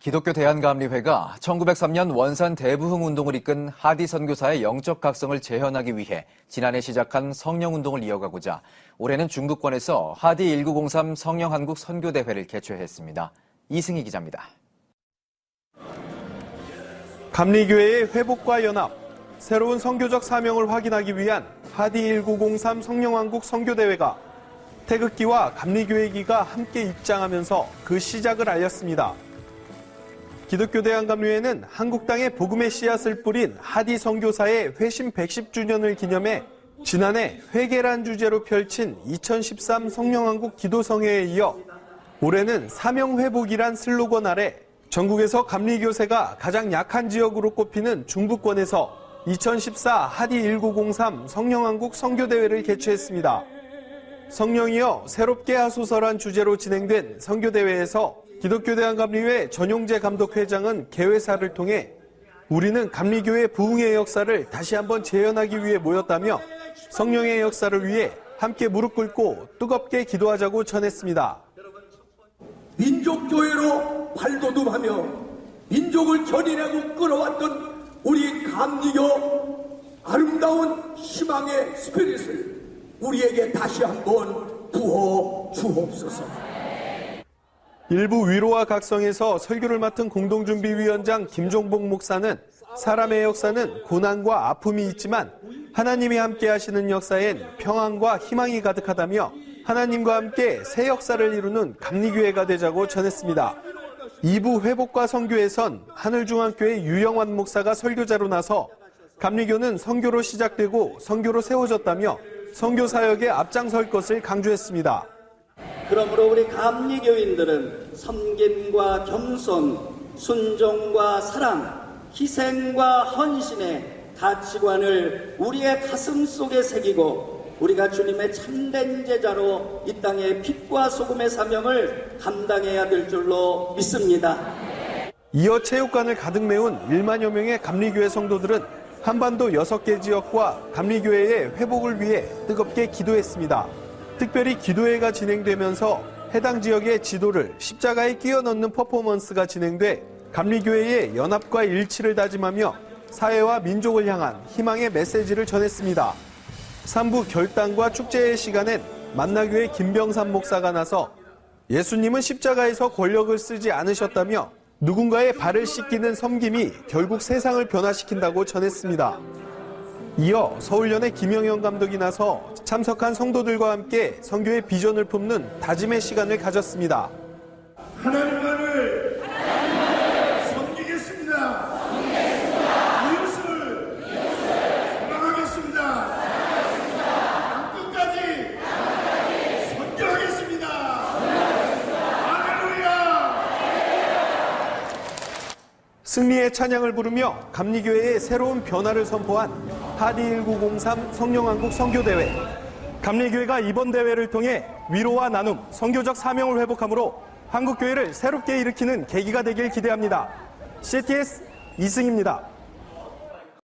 기독교 대한감리회가 1903년 원산 대부흥 운동을 이끈 하디 선교사의 영적 각성을 재현하기 위해 지난해 시작한 성령 운동을 이어가고자 올해는 중부권에서 하디 1903 성령 한국 선교 대회를 개최했습니다. 이승희 기자입니다. 감리교회의 회복과 연합, 새로운 선교적 사명을 확인하기 위한 하디 1903 성령왕국 선교 대회가 태극기와 감리교회기가 함께 입장하면서 그 시작을 알렸습니다. 기독교 대한감리회는 한국 땅에 복음의 씨앗을 뿌린 하디 선교사의 회심 110주년을 기념해 지난해 회계란 주제로 펼친 2013 성령왕국 기도성회에 이어 올해는 사명회복이란 슬로건 아래 전국에서 감리교세가 가장 약한 지역으로 꼽히는 중부권에서 2014 하디 1903 성령왕국 선교대회를 개최했습니다. 성령이여 새롭게 하소서란 주제로 진행된 선교대회에서 기독교 대한감리회 전용재 감독회장은 개회사를 통해 우리는 감리교회 부흥의 역사를 다시 한번 재현하기 위해 모였다며 성령의 역사를 위해 함께 무릎 꿇고 뜨겁게 기도하자고 전했습니다. 민족교회로 발돋움하며 민족을 견인하고 끌어왔던 우리 감리교 아름다운 희망의 스피릿을 우리에게 다시 한번 부어 주옵소서. 일부 위로와 각성에서 설교를 맡은 공동준비위원장 김종복 목사는 사람의 역사는 고난과 아픔이 있지만 하나님이 함께 하시는 역사엔 평안과 희망이 가득하다며 하나님과 함께 새 역사를 이루는 감리교회가 되자고 전했습니다. 2부 회복과 선교에선 하늘중앙교회 유영환 목사가 설교자로 나서 감리교는 선교로 시작되고 선교로 세워졌다며 선교 사역에 앞장설 것을 강조했습니다. 그러므로 우리 감리교인들은 섬김과 겸손, 순종과 사랑, 희생과 헌신의 가치관을 우리의 가슴 속에 새기고 우리가 주님의 참된 제자로 이 땅의 빛과 소금의 사명을 감당해야 될 줄로 믿습니다. 이어 체육관을 가득 메운 1만여 명의 감리교회 성도들은 한반도 6개 지역과 감리교회의 회복을 위해 뜨겁게 기도했습니다. 특별히 기도회가 진행되면서 해당 지역의 지도를 십자가에 끼워 넣는 퍼포먼스가 진행돼 감리교회의 연합과 일치를 다짐하며 사회와 민족을 향한 희망의 메시지를 전했습니다. 3부 결단과 축제의 시간엔 만나교회 김병삼 목사가 나서 예수님은 십자가에서 권력을 쓰지 않으셨다며 누군가의 발을 씻기는 섬김이 결국 세상을 변화시킨다고 전했습니다. 이어 서울연의 김영현 감독이 나서 참석한 성도들과 함께 선교의 비전을 품는 다짐의 시간을 가졌습니다. 하나님만을 섬기겠습니다. 이웃을 사랑하겠습니다. 끝까지 선교하겠습니다. 할렐루야. 승리의 찬양을 부르며 감리교회의 새로운 변화를 선포한 하디 1903 성령왕국 선교대회. 감리교회가 이번 대회를 통해 위로와 나눔, 선교적 사명을 회복함으로 한국교회를 새롭게 일으키는 계기가 되길 기대합니다. CTS 이승입니다.